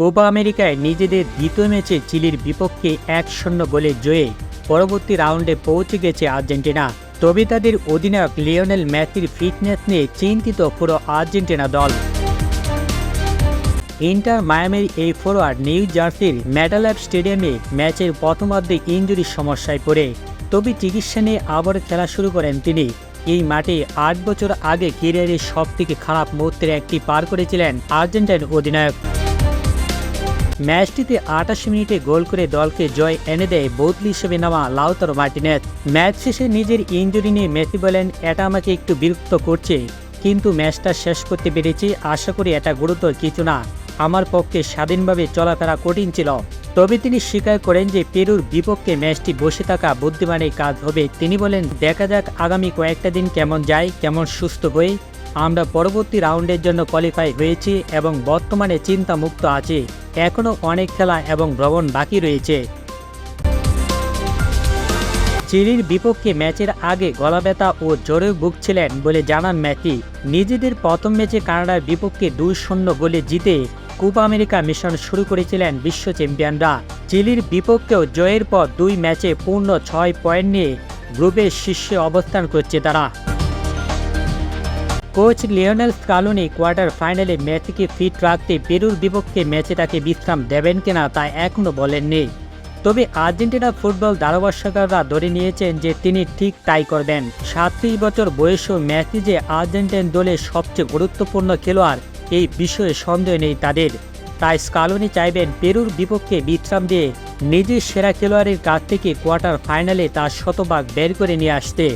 Copa আমেরিকায় নিজেদের দ্বিতীয় ম্যাচে চিলির বিপক্ষে এক শূন্য গোলে জয়ে পরবর্তী রাউন্ডে পৌঁছে গেছে আর্জেন্টিনা। তবে তাদের অধিনায়ক লিওনেল ম্যাথির ফিটনেস নিয়ে চিন্তিত পুরো আর্জেন্টিনা দল। ইন্টার মায়ামির এই ফরোয়ার্ড নিউ জার্সির মেডালাব স্টেডিয়ামে ম্যাচের প্রথমার্ধে ইঞ্জুরির সমস্যায় পড়ে। তবে চিকিৎসা নিয়ে আবার খেলা শুরু করেন তিনি। এই মাঠে আট বছর আগে কেরিয়ারের সবথেকে খারাপ মুহূর্তের একটি পার করেছিলেন আর্জেন্টাইন অধিনায়ক। ম্যাচটিতে আটাশ মিনিটে গোল করে দলকে জয় এনে দেয় বদলি হিসেবে নেওয়া লাউতারো মার্টিনেজ। ম্যাচ শেষে নিজের ইঞ্জুরি নিয়ে মেসি বলেন, এটা আমাকে একটু বিরক্ত করছে, কিন্তু ম্যাচটা শেষ করতে পেরেছি, আশা করি এটা গুরুতর কিছু না। আমার পক্ষে স্বাধীনভাবে চলাফেরা কঠিন ছিল। তবে তিনি স্বীকার করেন যে পেরুর বিপক্ষে ম্যাচটি বসে থাকা বুদ্ধিমানের কাজ হবে। তিনি বলেন, দেখা যাক আগামী কয়েকটা দিন কেমন যায়, কেমন সুস্থ হয়ে আমরা পরবর্তী রাউন্ডের জন্য কোয়ালিফাই হয়েছি এবং বর্তমানে চিন্তামুক্ত আছি। এখনও অনেক খেলা এবং ভ্রমণ বাকি রয়েছে। চিলির বিপক্ষে ম্যাচের আগে গলা ব্যথা ও জ্বরে ভুগছিলেন বলে জানান ম্যাথি। নিজেদের প্রথম ম্যাচে কানাডার বিপক্ষে দুই শূন্য গোলে জিতে কোপা আমেরিকা মিশন শুরু করেছিলেন বিশ্ব চ্যাম্পিয়নরা। চিলির বিপক্ষেও জয়ের পর দুই ম্যাচে পূর্ণ ছয় পয়েন্ট নিয়ে গ্রুপের শীর্ষে অবস্থান করছে তারা। কোচ লিওনেল স্কালুনি কোয়ার্টার ফাইনালে ম্যাচকে ফিট রাখতে পেরুর বিপক্ষে ম্যাচে তাকে বিশ্রাম দেবেন কিনা তা এখনও বলেননি। তবে আর্জেন্টিনা ফুটবল ধারাভাষ্যকাররা ধরে নিয়েছেন যে তিনি ঠিক তাই করবেন। সাতত্রিশ বছর বয়সেও ম্যাচে যে আর্জেন্টাইন দলের সবচেয়ে গুরুত্বপূর্ণ খেলোয়াড়, এই বিষয়ে সন্দেহ নেই তাদের। তাই স্কালুনি চাইবেন পেরুর বিপক্ষে বিশ্রাম দিয়ে নিজের সেরা খেলোয়াড়ের কাছ থেকে কোয়ার্টার ফাইনালে তার শতভাগ বের করে নিয়ে আসতে।